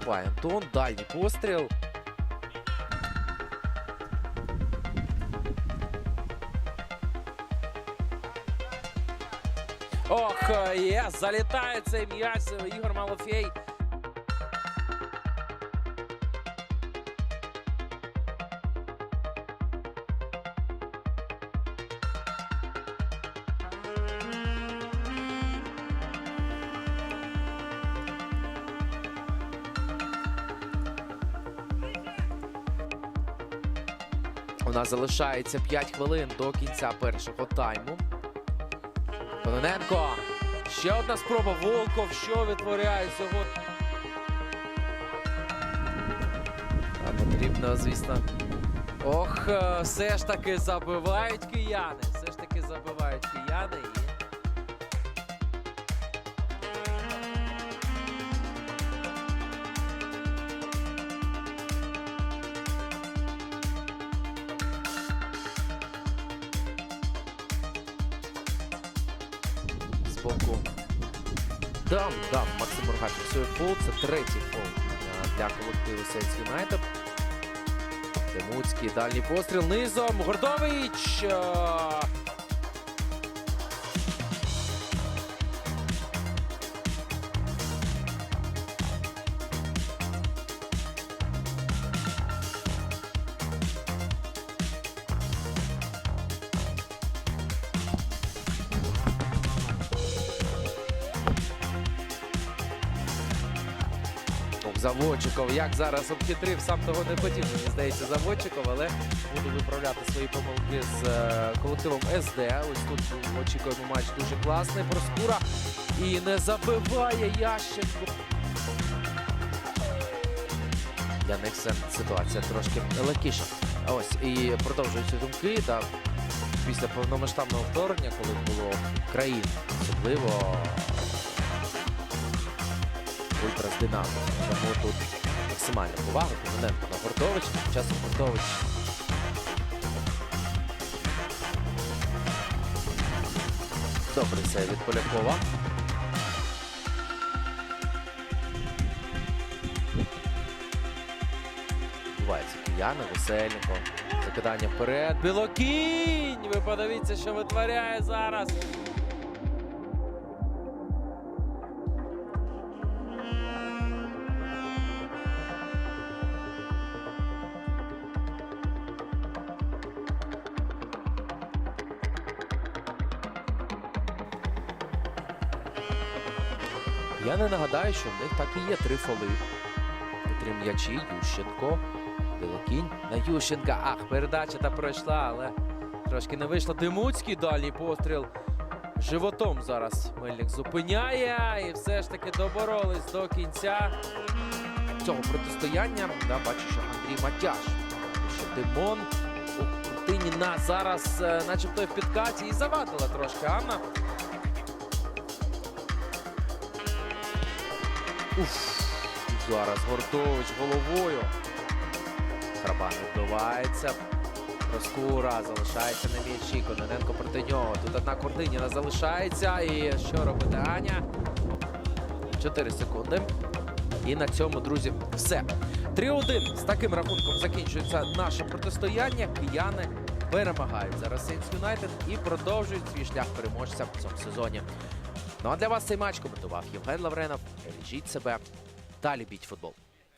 Забуває Антон. Дальній постріл. Ох, є, залітає цей м'яч. Ігор Малофєй. Нас залишається 5 хвилин до кінця першого тайму. Кононенко. Ще одна спроба. Волков. Що витворяє сьогодні? Потрібно, звісно. Ох, е, все ж таки забивають кияни. Все ж таки забивають кияни. І... боку. Дам, дам. Максим Моргай фіксує фол. Це третій фол е, для колективу Сейнс Юнайтед. Демуцький дальній постріл низом. Гордович. Заводчиков, як зараз обхитрив, сам того не хотів, мені здається, Заводчиков, але буду виправляти свої помилки з е, колективом СД. Ось тут очікуємо матч дуже класний. Проскура і не забиває Ященко. Для них це ситуація трошки легкіша. Ось і продовжуються думки. Да, після повномасштабного вторгнення, коли було країн, особливо Ультрас Динамо. Тому тут максимальна повага. Кононенко на Гуртович. Часом Гуртович. Добре це від Полякова. Бувається кияни, Веселенко. Закидання вперед. Білокінь! Ви подивіться, що витворяє зараз. Я не нагадаю, що в них так і є три фоли. Три м'ячі, Ющенко, Білокінь на Ющенка. Ах, передача та пройшла, але трошки не вийшло. Димуцький дальній постріл. Животом зараз Мельник зупиняє. І все ж таки доборолись до кінця цього протистояння. Да, бачу, що Андрій Матяш. Що Димон у Крутиніна зараз е, начебто в підкаті і завадила трошки Анна. Уф, зараз Гортович головою. Храбан відбивається. Проскура залишається на м'ячі. Кононенко проти нього. Тут одна Куртиніна залишається. І що робити Аня? 4 секунди. І на цьому, друзі, все. 3-1. З таким рахунком закінчується наше протистояння. Кияни перемагають зараз Сейнс Юнайтед і продовжують свій шлях переможця в цьому сезоні. Ну а для вас цей матч коментував Євген Лавренов. Бережіть себе та любіть футбол.